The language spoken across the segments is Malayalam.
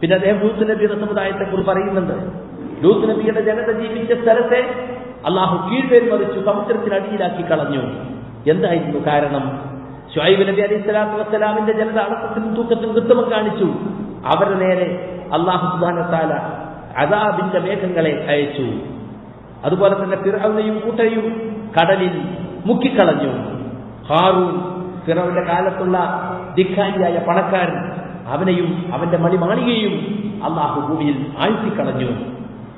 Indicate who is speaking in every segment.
Speaker 1: പിന്നെ അദ്ദേഹം ലൂത്ത് നബിയുടെ സമുദായത്തെ കുറിച്ച് പറയുന്നുണ്ട്. ലൂത്ത് നബിയുടെ ജനത ജീവിച്ച സ്ഥലത്തെ അള്ളാഹു കീഴ്പേർ മറിച്ചു സമുദ്രത്തിനടിയിലാക്കി കളഞ്ഞു. എന്തായിരുന്നു കാരണം? ഷുഹൈബ് നബി അലൈഹി സ്വലാത്തു വസ്സലാമിന്റെ ജനത അടക്കത്തിനും തൂക്കത്തിനും കൃത്രിമം കാണിച്ചു. അവരുടെ നേരെ അള്ളാഹു സുബാനത്താല അദാബിന്റെ മേഘങ്ങളെ അയച്ചു. അതുപോലെ തന്നെ ഫിറൌനെയും കൂട്ടയും കടലിൽ മുക്കിക്കളഞ്ഞു. ഹാറൂൻ ഫിറൌന്റെ കാലത്തുള്ള ദിഖാരിയായ പണക്കാരൻ അവനെയും അവന്റെ മണിമാളികയും അള്ളാഹു ഭൂമിയിൽ ആഴ്ത്തിക്കളഞ്ഞു.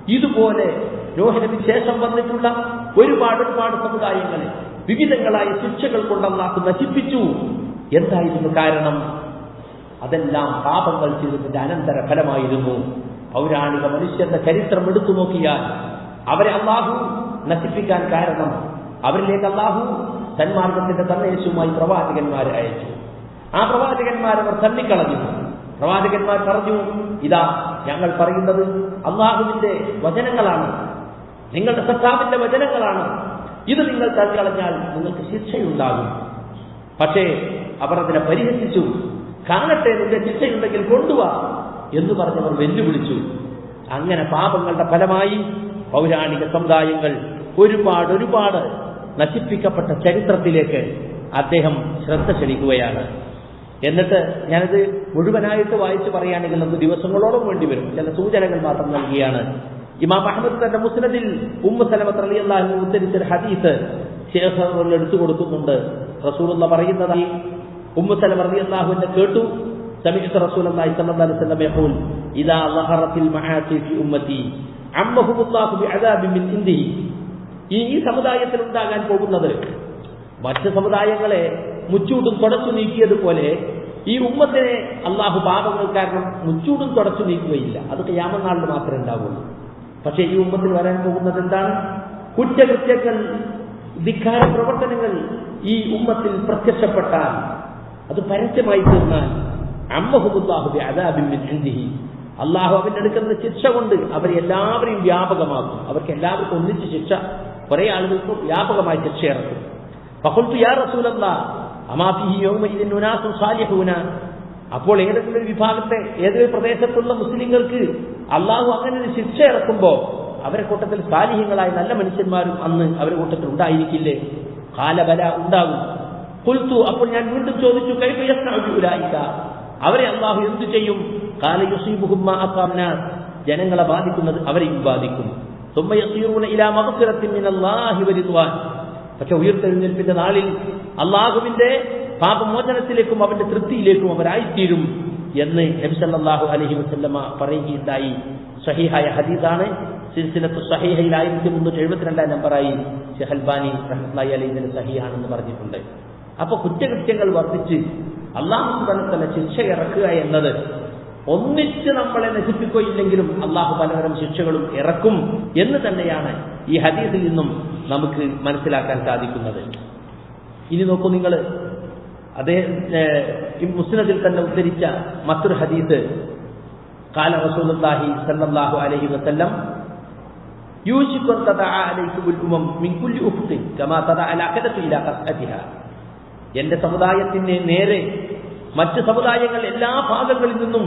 Speaker 1: ഇതുപോലെ രോഹിണിന് ശേഷം വന്നിട്ടുള്ള ഒരുപാട് ഒരുപാട് സമുദായങ്ങളെ വിവിധങ്ങളായ ശിക്ഷകൾ കൊണ്ട് അള്ളാഹു നശിപ്പിച്ചു. എന്തായിരുന്നു കാരണം? അതെല്ലാം പാപങ്ങൾ ചെയ്തതിന്റെ അനന്തര ഫലമായിരുന്നു പൗരാണിക മനുഷ്യന്റെ ചരിത്രം എടുത്തു നോക്കിയാൽ അവരെ അള്ളാഹു നശിപ്പിക്കാൻ കാരണം അവരിലേക്ക് അള്ളാഹു സന്മാർഗത്തിന്റെ സന്ദേശവുമായി പ്രവാചകന്മാരെ അയച്ചു. ആ പ്രവാചകന്മാരവർ തള്ളിക്കളഞ്ഞു. പ്രവാചകന്മാർ പറഞ്ഞു ഇതാ ഞങ്ങൾ പറയുന്നത് അള്ളാഹുവിന്റെ വചനങ്ങളാണ്. നിങ്ങളുടെ സത്താവിന്റെ വചനങ്ങളാണ്. ഇത് നിങ്ങൾ തള്ളിക്കളഞ്ഞാൽ നിങ്ങൾക്ക് ശിക്ഷയുണ്ടാകും. പക്ഷേ അവർ അതിനെ പരിഹസിച്ചു. കാണട്ടെ നിന്റെ ശിക്ഷയുണ്ടെങ്കിൽ കൊണ്ടുവാ എന്ന് പറഞ്ഞവർ വെല്ലുവിളിച്ചു. അങ്ങനെ പാപങ്ങളുടെ ഫലമായി പൗരാണിക സമുദായങ്ങൾ ഒരുപാട് ഒരുപാട് നശിപ്പിക്കപ്പെട്ട ചരിത്രത്തിലേക്ക് അദ്ദേഹം ശ്രദ്ധ ക്ഷണിക്കുകയാണ് എന്നിട്ട് ഞാനത് മുഴുവനായിട്ട് വായിച്ച് പറയുകയാണെങ്കിൽ നമുക്ക് ദിവസങ്ങളോളം വേണ്ടി വരും ചില സൂചനകൾ മാത്രം നൽകിയാണ് ഇമാം അഹമ്മദ് തന്റെ മുസ്നദിൽ ഉമ്മ സലമത്ത് അലി അള്ളാഹു ഉദ്ധരിച്ച ഹദീസ് ശേഖർ എടുത്തു കൊടുക്കുന്നുണ്ട് റസൂലുള്ള പറയുന്നതായി ഉമ്മ സലമ റലി അള്ളാഹുവിനെ കേട്ടു سمعت رسول الله صلى الله عليه وسلم يقول إذا ظهرت المعاصي في أمتي عمهم الله بعذاب من عنده ഈ ഈ സമുദായത്തിൽ ഉണ്ടാകാൻ പോകുന്നത് മറ്റ് സമുദായങ്ങളെ മുച്ചൂടും തുടച്ചു നീക്കിയതുപോലെ ഈ ഉമ്മത്തിനെ അള്ളാഹു പാപങ്ങൾ കാരണം മുച്ചൂടും തുടച്ചു നീക്കുകയില്ല. അത് യാമനാളിൽ മാത്രമേ ഉണ്ടാവുള്ളൂ. പക്ഷേ ഈ ഉമ്മത്തിൽ വരാൻ പോകുന്നത് എന്താണ്? കുറ്റകൃത്യങ്ങൾ ധിക്കാര പ്രവർത്തനങ്ങൾ ഈ ഉമ്മത്തിൽ പ്രത്യക്ഷപ്പെട്ടാൽ അത് പരസ്യമായി തീർന്നാൽ അമ്മഹുബുല്ലാഹുബി എന്തിഹി അള്ളാഹു അവന്റെ എടുക്കുന്ന ശിക്ഷ കൊണ്ട് അവരെ എല്ലാവരെയും വ്യാപകമാക്കും. അവർക്ക് എല്ലാവർക്കും ഒന്നിച്ച് ശിക്ഷ. കുറെ ആളുകൾക്കും വ്യാപകമായി ശിക്ഷ ഇറക്കും. പക്കൾക്ക് യാ റസൂലല്ലാ അപ്പോൾ ഏതെങ്കിലും ഒരു വിഭാഗത്തെ ഏതൊരു പ്രദേശത്തുള്ള മുസ്ലിങ്ങൾക്ക് അള്ളാഹു അങ്ങനെ ഒരു ശിക്ഷ ഇറക്കുമ്പോൾ അവരെ കൂട്ടത്തിൽ സാലിഹ്യങ്ങളായ നല്ല മനുഷ്യന്മാരും അന്ന് അവരുടെ കൂട്ടത്തിൽ ഉണ്ടായിരിക്കില്ലേ? കാലബല ഉണ്ടാകും. കുൽത്തു അപ്പോൾ ഞാൻ വീണ്ടും ചോദിച്ചു കൈപ്പയസ്നായിക്ക അവരെ അള്ളാഹു എന്തു ചെയ്യും? കാലയുസീബുഹും ജനങ്ങളെ ബാധിക്കുന്നത് അവരെയും ബാധിക്കും. തുമ്മയസീറൂന ഇലാ മകസിറത്തിൻ മിനല്ലാഹി വരിദ്വാൻ. പക്ഷെ ഉയർത്തെഴുന്നേൽപ്പിന്റെ നാളിൽ അള്ളാഹുവിന്റെ പാപമോചനത്തിലേക്കും അവന്റെ തൃപ്തിയിലേക്കും അവരായിത്തീരും എന്ന് നബിസല്ലാഹു അലഹി വസ്ല്ലമ്മ പറയുകയുണ്ടായി. സഹിഹായ ഹദീദാണ് സിൽസിലത്ത് സഹിഹയിൽ ആയിരത്തി മുന്നൂറ്റി എഴുപത്തിരണ്ടാം നമ്പറായി ഷെഹൽബാനി റഹ്ലായി അലൈഹിന്റെ സഹിയാണെന്ന് പറഞ്ഞിട്ടുണ്ട്. അപ്പൊ കുറ്റകൃത്യങ്ങൾ വർദ്ധിച്ച് അള്ളാഹു തന്നെ ശിക്ഷ ഇറക്കുക എന്നത് ഒന്നിച്ച് നമ്മളെ നശിപ്പിക്കുകയില്ലെങ്കിലും അള്ളാഹു പലതരം ശിക്ഷകളും ഇറക്കും എന്ന് തന്നെയാണ് ഈ ഹദീസിൽ നിന്നും നമുക്ക് മനസ്സിലാക്കാൻ സാധിക്കുന്നത്. ഇനി നോക്കൂ നിങ്ങൾ ഈ മുസ്നദിൽ തന്നെ ഉദ്ധരിച്ച മറ്റൊരു ഹദീസ്. കാല റസൂലുള്ളാഹി സല്ലല്ലാഹു അലൈഹി വസല്ലം എന്റെ സമുദായത്തിന് നേരെ മറ്റ് സമുദായങ്ങൾ എല്ലാ ഭാഗങ്ങളിൽ നിന്നും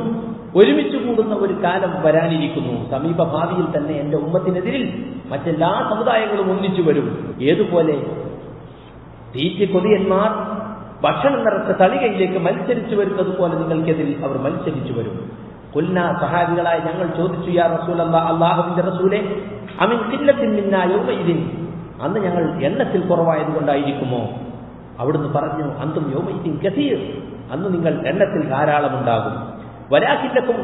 Speaker 1: ഒരുമിച്ച് കൂടുന്ന ഒരു കാലം വരാനിരിക്കുന്നു. സമീപഭാവിയിൽ തന്നെ എന്റെ ഉമ്മത്തിനെതിരിൽ മറ്റെല്ലാ സമുദായങ്ങളും ഒന്നിച്ചു വരും. ഏതുപോലെ? തീറ്റ കൊതിയന്മാർ ഭക്ഷണം നിറച്ച തളികയിലേക്ക് മത്സരിച്ചു വരുന്നത് പോലെ നിങ്ങൾക്കെതിൽ അവർ മത്സരിച്ചു വരും. കൊല്ല സഹാബികളായ ഞങ്ങൾ ചോദിച്ചു യാ റസൂൽ അള്ളാഹുവിന്റെ റസൂലെ അമിൻ മിന്നായോമയിലിൻ അന്ന് ഞങ്ങൾ എണ്ണത്തിൽ കുറവായതുകൊണ്ടായിരിക്കുമോ? അവിടുന്ന് പറഞ്ഞു അന്തും യോമയിത്തിൻ കസീർ. അന്ന് നിങ്ങൾ എണ്ണത്തിൽ ധാരാളമുണ്ടാകും വരാക്കില്ലക്കും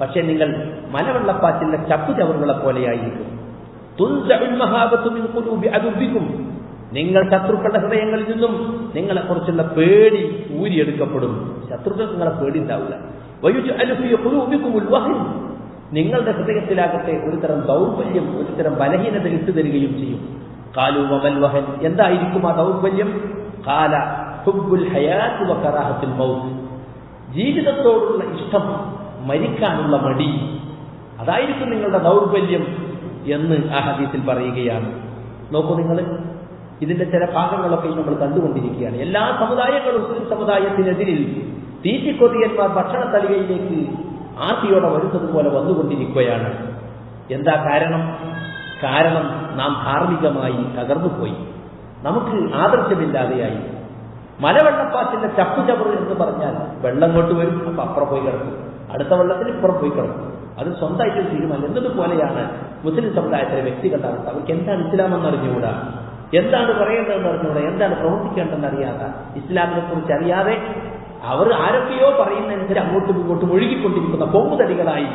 Speaker 1: പക്ഷെ നിങ്ങൾ മലവെള്ളപ്പാറ്റിലെ ചപ്പുചവറുകളെ പോലെയായിരിക്കും അതുബിക്കും നിങ്ങൾ ശത്രുക്കളുടെ ഹൃദയങ്ങളിൽ നിന്നും നിങ്ങളെ കുറിച്ചുള്ള പേടി ഊരിയെടുക്കപ്പെടും. ശത്രുക്കൾ നിങ്ങളെ പേടി ഉണ്ടാവില്ല. നിങ്ങളുടെ ഹൃദയത്തിലാകട്ടെ ഒരുതരം ദൗർബല്യം ഒരുതരം ബലഹീനത ഇട്ടു തരികയും ചെയ്യും. കാലു വമൽ വഹൻ. എന്തായിരിക്കും ആ ദൗർബല്യം? കാല ഹുബുൽ ഹയാത്ത് വക്കറാഹത്തിൽ മൗത്ത്. ജീവിതത്തോടുള്ള ഇഷ്ടം മരിക്കാനുള്ള മടി. അതായിരിക്കും നിങ്ങളുടെ ദൗർബല്യം. എന്ന് ആ ഹദീസിൽ പറയുകയാണ്. നോക്കൂ നിങ്ങൾ ഇതിന്റെ ചില ഭാഗങ്ങളൊക്കെ നമ്മൾ കണ്ടുകൊണ്ടിരിക്കുകയാണ്. എല്ലാ സമുദായങ്ങളും മുസ്ലിം സമുദായത്തിനെതിരിൽ തീറ്റിക്കൊതിയന്മാർ ഭക്ഷണ തലികയിലേക്ക് ആർത്തിയോടെ വരുന്നത് പോലെ വന്നുകൊണ്ടിരിക്കുകയാണ്. എന്താ കാരണം? കാരണം നാം ധാർമ്മികമായി തകർന്നുപോയി. നമുക്ക് ആദർശമില്ലാതെയായി. മലവെള്ളപ്പാച്ചിന്റെ ചപ്പു ചവറ് എന്ന് പറഞ്ഞാൽ വെള്ളം കൊണ്ട് വരും അപ്പൊ അപ്പുറം പോയി കിടക്കും. അടുത്ത വെള്ളത്തിൽ ഇപ്പുറം പോയി കിടക്കും. അത് സ്വന്തമായിട്ട് തീരുമാനം. എന്നതുപോലെയാണ് മുസ്ലിം സമുദായത്തിലെ വ്യക്തികളുടെ അവർക്ക് എന്താണ് ഇസ്ലാമെന്ന് അറിഞ്ഞുകൂടാ എന്താണ് പറയേണ്ടതെന്ന് അറിഞ്ഞുകൂടാ എന്താണ് പ്രവർത്തിക്കേണ്ടതെന്ന് അറിയാതെ ഇസ്ലാമിനെ കുറിച്ച് അറിയാതെ അവർ ആരൊക്കെയോ പറയുന്നതിനെതിരെ അങ്ങോട്ടും ഇങ്ങോട്ടും ഒഴുകിക്കൊണ്ടിരിക്കുന്ന പൊമ്പുതടികളായി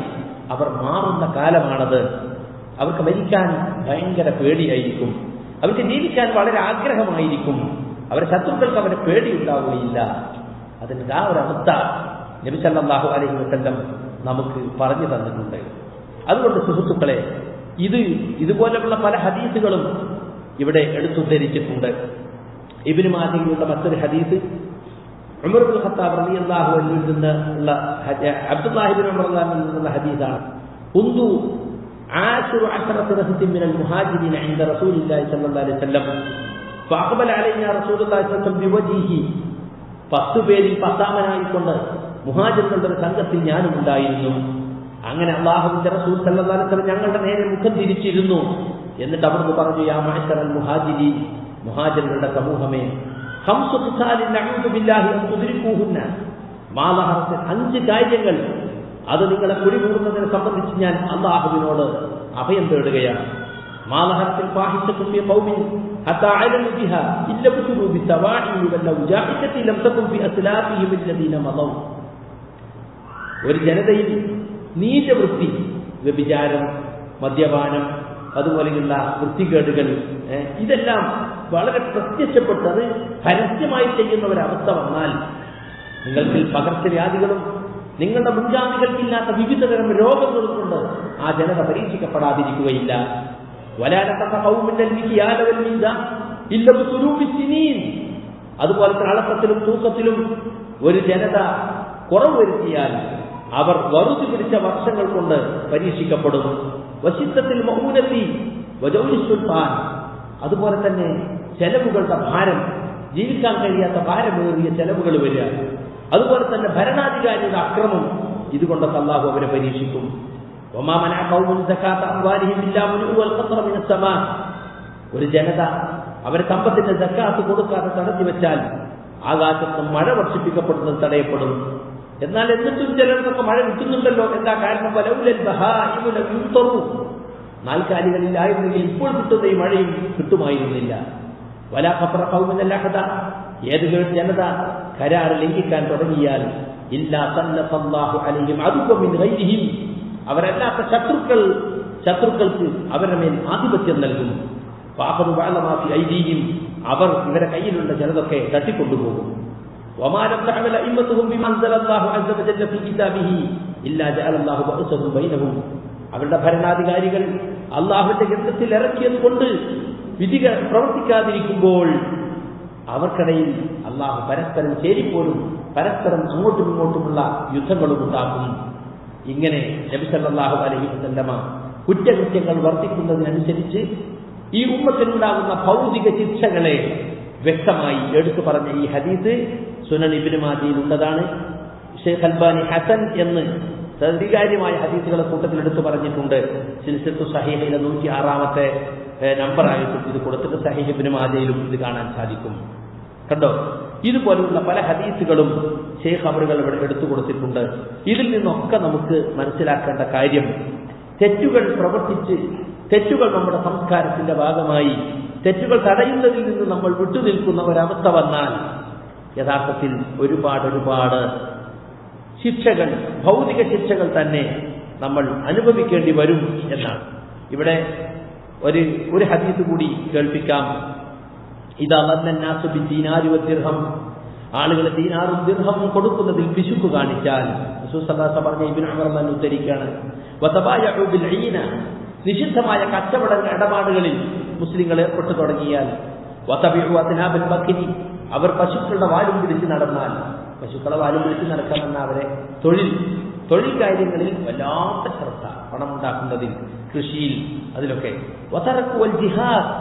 Speaker 1: അവർ മാറുന്ന കാലമാണത്. അവർക്ക് മരിക്കാൻ ഭയങ്കര പേടിയായിരിക്കും. അവർക്ക് ജീവിക്കാൻ വളരെ ആഗ്രഹമായിരിക്കും. അവരെ ശത്രുക്കൾക്ക് അവരെ പേടിയുണ്ടാവുകയില്ല. അതിന്റെ ആ ഒരു അവസ്ഥ നബി സല്ലല്ലാഹു അലൈഹി വസല്ലം നമുക്ക് പറഞ്ഞു തന്നിട്ടുണ്ട് അതുകൊണ്ട് സുഹൃത്തുക്കളെ ഇത് ഇതുപോലെയുള്ള പല ഹദീസുകളും ഇവിടെ എടുത്തുദ്ധരിച്ചിട്ടുണ്ട് ഇബിന് മാതിരിയുള്ള മറ്റൊരു ഹദീസ് ഉമർ ബിൻ ഖത്താബ് റളിയല്ലാഹു അൻഹുവിൽ നിന്ന് ഉള്ള അബ്ദുല്ലാഹിബിൻ ഉമർ റളിയല്ലാഹു നിന്നുള്ള ഹദീസാണ് കുന്തു عاشر عشرة نفس من المهاجرين عند رسول الله صلى الله عليه وسلم فأقبل علينا رسول الله صلى الله عليه وسلم بوجهه പത്ത് പേരിൽ പത്താമനായിക്കൊണ്ട് മുഹാജറുകളുടെ ഒരു സംഘത്തിൽ ഞാനും ഉണ്ടായിരുന്നു അങ്ങനെ അള്ളാഹുവിന്റെ റസൂൽ സല്ലല്ലാഹു അലൈഹി വസല്ലം ഞങ്ങളുടെ നേരെ മുഖം തിരിച്ചിരുന്നു എന്നിട്ട് അവിടുന്ന് പറഞ്ഞു യാ മഅശറൽ മുഹാജിരി മുഹാജറുകളുടെ സമൂഹമേ ഖംസു ഖിസാലിൻ നഊദു ബില്ലാഹി അൻ തുദ്രികൂഹുന്ന മാലഹറത്ത് അഞ്ച് കാര്യങ്ങൾ അത് നിങ്ങളെ കുടികൂടുന്നതിനെ സംബന്ധിച്ച് ഞാൻ അള്ളാഹുവിനോട് അഭയം തേടുകയാണ് മാലഹറത്തിൽ ഫാഹിഷത്തും ഫി ഖൗമിൻ حتى علموا بها إلا ابتلوا بالسواعي والأوجاع لم تكن في أسلافهم الذين مضوا ഒരു ജനതയിൽ നീചവൃത്തി വ്യഭിചാരം മദ്യപാനം അതുപോലെയുള്ള വൃത്തികേടുകൾ ഇതെല്ലാം വളരെ പ്രത്യക്ഷപ്പെട്ടത് പരസ്യമായി ചെയ്യുന്ന ഒരവസ്ഥ വന്നാൽ നിങ്ങൾക്ക് പകർച്ചവ്യാധികളും നിങ്ങളുടെ മുൻഗാമികൾക്കില്ലാത്ത വിവിധതരം രോഗങ്ങളും കൊണ്ട് ആ ജനത പരീക്ഷിക്കപ്പെടാതിരിക്കുകയില്ല. അതുപോലെ അളക്കത്തിലും തൂക്കത്തിലും ഒരു ജനത കുറവ് വരുത്തിയാൽ അവർ വറുതി പിടിച്ച വർഷങ്ങൾ കൊണ്ട് പരീക്ഷിക്കപ്പെടും. വശിത്തത്തിൽ മൗനത്തി സുൽത്താൻ അതുപോലെ തന്നെ ചെലവുകളുടെ ഭാരം. ജീവിക്കാൻ കഴിയാത്ത ഭാരമേറിയ ചെലവുകൾ വരിക. അതുപോലെ തന്നെ ഭരണാധികാരിയുടെ അക്രമം. ഇതുകൊണ്ട് അള്ളാഹു അവരെ പരീക്ഷിക്കും. ഒരു ജനത അവരെ സമ്പത്തിന്റെ ദക്കാത്ത് കൊടുക്കാതെ തടഞ്ഞു വെച്ചാൽ ആകാശത്ത് മഴ വർഷിപ്പിക്കപ്പെടുന്നത് തടയപ്പെടും. എന്നാൽ എന്നിട്ടും ചിലർക്കൊക്കെ മഴ കിട്ടുന്നുണ്ടല്ലോ. എന്താ കാരണം? വലൗലൽ ബഹായിമു ലം യുംതറു. നാൽക്കാലികളിലായിരുന്നെങ്കിൽ ഇപ്പോൾ കിട്ടുന്ന ഈ മഴയും കിട്ടുമായിരുന്നില്ല. വലാ ഖഫറ കഥ ഏത് ജനത കരാർ ലംഘിക്കാൻ തുടങ്ങിയാൽ ഇല്ലാ സല്ലല്ലാഹു അലൈഹിം അദുവ്വ മിൻ ഗൈരിഹിം. അവരല്ലാത്ത ശത്രുക്കൾ ശത്രുക്കൾക്ക് അവരുടെ മേൽ ആധിപത്യം നൽകും. പാപതു വാളമാക്കി ഐതിയും അവർ ഇവരുടെ കയ്യിലുള്ള ചിലതൊക്കെ തട്ടിക്കൊണ്ടുപോകും. وما لم تعمل أئمتهم بما أنزل الله عز وجل في كتابه إلا جعل الله بأسهم بينهم അവരുടെ ഭരണാധികാരികൾ അള്ളാഹുവിന്റെ ഗ്രന്ഥത്തിൽ ഇറക്കിയത് കൊണ്ട് വിധികൾ പ്രവർത്തിക്കാതിരിക്കുമ്പോൾ അവർക്കിടയിൽ അള്ളാഹു പരസ്പരം ചേരിപ്പോലും പരസ്പരം അങ്ങോട്ടും ഇങ്ങോട്ടുമുള്ള യുദ്ധങ്ങളും ഉണ്ടാക്കും ഇങ്ങനെ നബി സല്ലല്ലാഹു അലൈഹി വസല്ലമ കുറ്റകൃത്യങ്ങൾ വർദ്ധിക്കുന്നതിനനുസരിച്ച് ഈ ഉമ്മത്തിനുണ്ടാകുന്ന ഭൗതിക ശിക്ഷകളെ വ്യക്തമായി എടുത്തു പറഞ്ഞ ഈ ഹദീസ് സുനൻ ഇബ്നു മാജിയിൽ ഉള്ളതാണ്. ഷെയ്ഖ് അൽബാനി ഹസൻ എന്ന് സ്വീകാര്യമായ ഹദീസുകളെ കൂട്ടത്തിൽ എടുത്തു പറഞ്ഞിട്ടുണ്ട്. സിൽസിത്തു സഹീഹയിലെ നൂറ്റി ആറാമത്തെ നമ്പറായിട്ടും ഇത് കൊടുത്തിട്ട് സഹീഹ് ഇബ്നു മാജയിലും ഇത് കാണാൻ സാധിക്കും. കണ്ടോ? ഇതുപോലുള്ള പല ഹദീസുകളും ഷെയ്ഖ് അവറുകൾ ഇവിടെ എടുത്തു കൊടുത്തിട്ടുണ്ട്. ഇതിൽ നിന്നൊക്കെ നമുക്ക് മനസ്സിലാക്കേണ്ട കാര്യം തെറ്റുകൾ പ്രവർത്തിച്ച് തെറ്റുകൾ നമ്മുടെ സംസ്കാരത്തിന്റെ ഭാഗമായി തെറ്റുകൾ തടയുന്നതിൽ നിന്ന് നമ്മൾ വിട്ടുനിൽക്കുന്ന ഒരവസ്ഥ വന്നാൽ യഥാർത്ഥത്തിൽ ഒരുപാട് ഒരുപാട് ശിക്ഷകൾ ഭൗതിക ശിക്ഷകൾ തന്നെ നമ്മൾ അനുഭവിക്കേണ്ടി വരും എന്നാണ്. ഇവിടെ ഒരു ഒരു ഹദീസ് കൂടി കേൾപ്പിക്കാം. ഇതാ വന്നന്നാസുബി ദീനാരി ദിർഹം ആളുകൾ ദീനാറും ദിർഹം കൊടുക്കുന്നതിൽ പിശുക്ക് കാണിച്ചാൽ പറഞ്ഞ ഇബിൻ അമർമാൻ ഉദ്ധരിക്കുകയാണ്. നിഷിദ്ധമായ കച്ചവട ഇടപാടുകളിൽ മുസ്ലിങ്ങൾ ഏർപ്പെട്ടു തുടങ്ങിയാൽ വതബിഉ അതിനാബിൻ ബക്കിരി അവർ പശുക്കളുടെ വാലും പിടിച്ച് നടന്നാൽ പശുക്കളെ വാലും പിടിച്ച് നടക്കാമെന്ന അവരെ തൊഴിൽ. തൊഴിൽ കാര്യങ്ങളിൽ വല്ലാത്ത ശ്രദ്ധ പണം ഉണ്ടാക്കുന്നതിൽ കൃഷിയിൽ അതിലൊക്കെ. വതറക്കുവൽ ജിഹാദ്.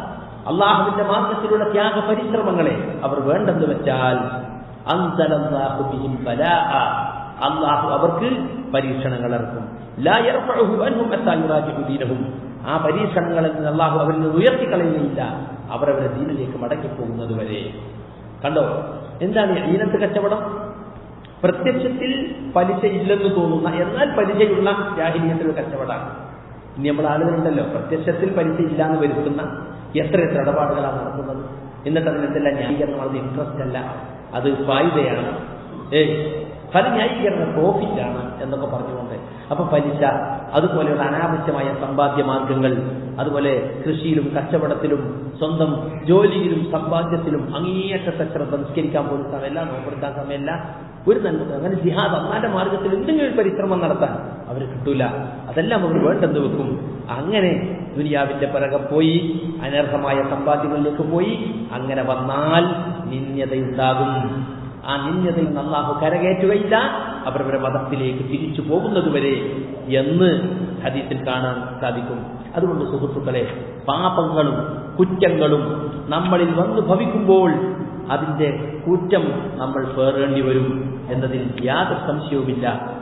Speaker 1: അള്ളാഹുവിന്റെ മാർഗത്തിലുള്ള ത്യാഗ പരിശ്രമങ്ങളെ അവർ വേണ്ടെന്ന് വെച്ചാൽ ബലാഅ. അള്ളാഹു അവർക്ക് പരീക്ഷണങ്ങൾ ഇറക്കും ആ പരീക്ഷണങ്ങളിൽ നിന്ന് അള്ളാഹു അവരിൽ നിന്ന് ഉയർത്തിക്കളയുകയില്ല. അവർ അവരുടെ ദീനിലേക്ക് മടങ്ങിപ്പോകുന്നത് വരെ. കണ്ടോ? എന്താണ് ഈ ദീനത്ത് കച്ചവടം? പ്രത്യക്ഷത്തിൽ പലിശ ഇല്ലെന്ന് തോന്നുന്ന എന്നാൽ പലിശയുള്ള ജാഹിലിയത്തിലുള്ള കച്ചവടമാണ്. ഇനി നമ്മൾ ആളുകളുണ്ടല്ലോ പ്രത്യക്ഷത്തിൽ പലിശ ഇല്ലാന്ന് വരുത്തുന്ന എത്ര എത്ര ഇടപാടുകളാണ് നടത്തുന്നത്. എന്നിട്ട് അതിനെന്തെല്ലാം അത് ഇൻട്രസ്റ്റ് അല്ല അത് ഫായിദയാണ് ഏയ് പല ന്യായീകരണ പ്രോഫിറ്റ് ആണ് എന്നൊക്കെ പറഞ്ഞുകൊണ്ട്. അപ്പൊ പലിശ അതുപോലെയുള്ള അനാവശ്യമായ സമ്പാദ്യ മാർഗങ്ങൾ അതുപോലെ കൃഷിയിലും കച്ചവടത്തിലും സ്വന്തം ജോലിയിലും സമ്പാദ്യത്തിലും അങ്ങേയറ്റത്തെ ശ്രദ്ധ നിസ്കരിക്കാൻ പോലും സമയമല്ല നോമ്പെടുക്കാൻ സമയമല്ല. ഒരു നന്മ അങ്ങനെ ജിഹാദ് അന്നാന്റെ മാർഗത്തിൽ എന്തെങ്കിലും പരിശ്രമം നടത്താൻ അവർ കിട്ടൂല. അതെല്ലാം അവർ വേണ്ടെന്ന് വെക്കും. അങ്ങനെ ദുനിയാവിന്റെ പിറകെ പോയി അനർഹമായ സമ്പാദ്യങ്ങളിലേക്ക് പോയി അങ്ങനെ വന്നാൽ നിന്യതയുണ്ടാകും ആ നിന്നതിൽ നിന്ന് അള്ളാഹു കരകയറ്റുകയില്ല. അവരവരുടെ മതത്തിലേക്ക് തിരിച്ചു പോകുന്നതുവരെ എന്ന് ഹദീസിൽ കാണാൻ സാധിക്കും. അതുകൊണ്ട് സുഹൃത്തുക്കളെ പാപങ്ങളും കുറ്റങ്ങളും നമ്മളിൽ വന്നു ഭവിക്കുമ്പോൾ അതിന്റെ കുറ്റം നമ്മൾ പേറേണ്ടി വരും എന്നതിൽ യാതൊരു സംശയവുമില്ല.